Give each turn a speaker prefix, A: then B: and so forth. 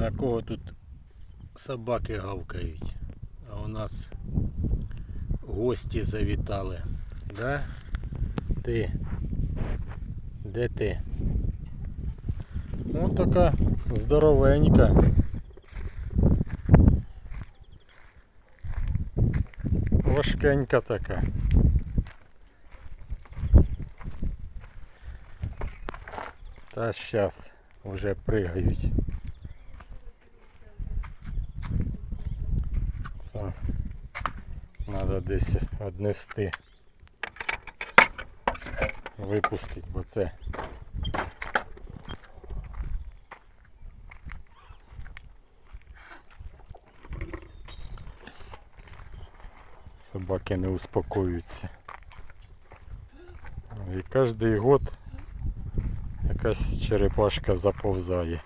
A: На кого тут собаки гавкають? А у нас гості завітали. Да? Ти? Де ти? Ось така здоровенька. Важкенька така. Та щас вже пригають. Це треба десь однести. Випустити, бо це собаки не успокоюються. І кожен год якась черепашка заповзає.